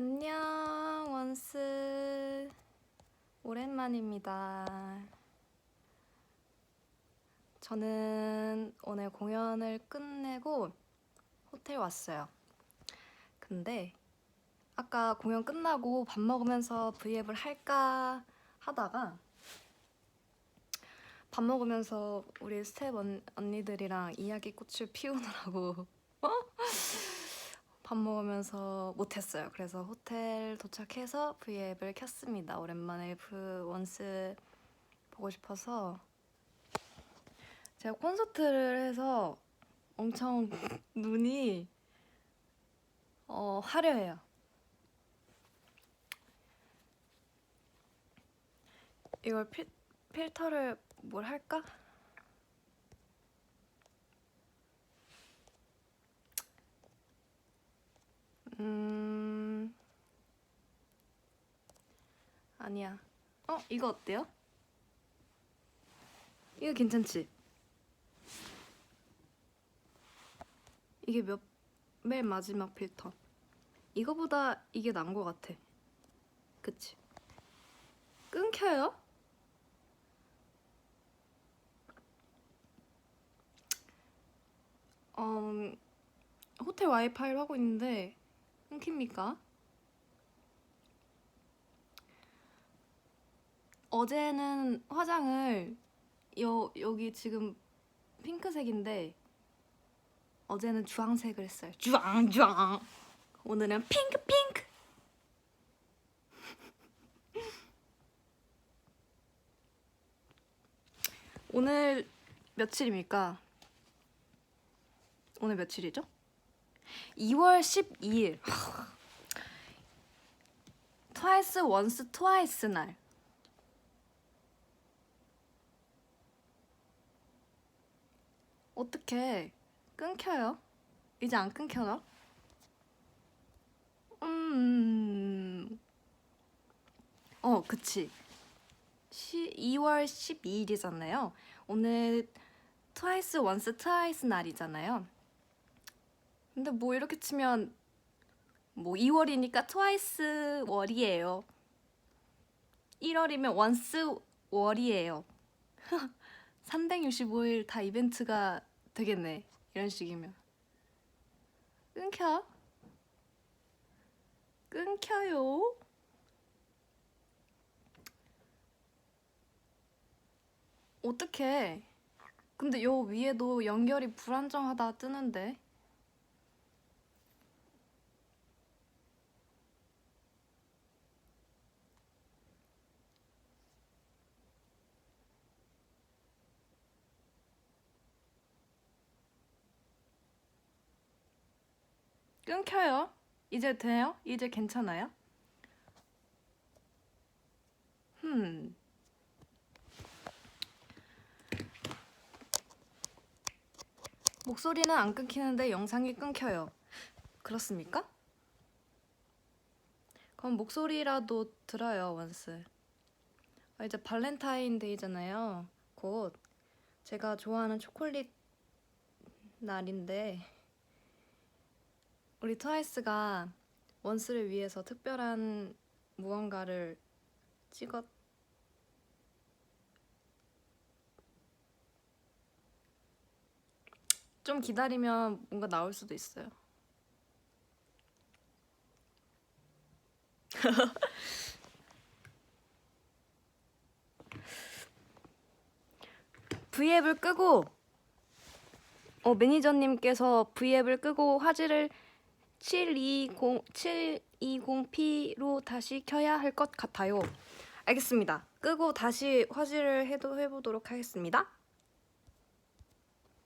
안녕 원스 오랜만입니다. 저는 오늘 공연을 끝내고 호텔 왔어요. 근데 아까 공연 끝나고 밥 먹으면서 브이앱을 할까 하다가 밥 먹으면서 우리 스텝 언, 언니들이랑 이야기 꽃을 피우느라고 밥 먹으면서 못했어요. 그래서 호텔 도착해서 브이앱을 켰습니다. 오랜만에 브 원스 보고 싶어서 제가 콘서트를 해서 엄청 눈이 어, 화려해요. 이걸 필, 필터를 뭘 할까? 아니야. 어 이거 어때요? 이거 괜찮지? 이게 몇 맨 마지막 필터. 이거보다 이게 나은 것 같아. 그치? 끊겨요? 어, 호텔 와이파이를 하고 있는데 끊깁니까? 어제는 화장을 여, 여기 지금 핑크색인데 어제는 주황색을 했어요. 주황 주황. 오늘은 핑크 핑크. 오늘 며칠입니까? 오늘 며칠이죠? 2월 12일. 트와이스 원스 트와이스 날. 어떻게 끊겨요? 이제 안 끊겨요? 음. 어, 그치. 2월 12일이잖아요. 오늘 트와이스 원스 트와이스 날이잖아요. 근데 뭐 이렇게 치면 뭐 2월이니까 트와이스 월이에요. 1월이면 원스 월이에요. 365일 다 이벤트가 되겠네. 이런 식이면. 끊겨? 끊겨요? 어떡해. 근데 요 위에도 연결이 불안정하다 뜨는데. 끊겨요? 이제 돼요? 이제 괜찮아요? 흠. 목소리는 안 끊기는데 영상이 끊겨요. 그렇습니까? 그럼 목소리라도 들어요, 원스. 아, 이제 발렌타인데이잖아요. 곧 제가 좋아하는 초콜릿 날인데 우리 트와이스가 원스를 위해서 특별한 무언가를 찍었 좀 기다리면 뭔가 나올 수도 있어요. V앱을 끄고 어 매니저님께서 V앱을 끄고 화질을 720 720p로 다시 켜야 할 것 같아요. 알겠습니다. 끄고 다시 화질을 해도 해보도록 하겠습니다.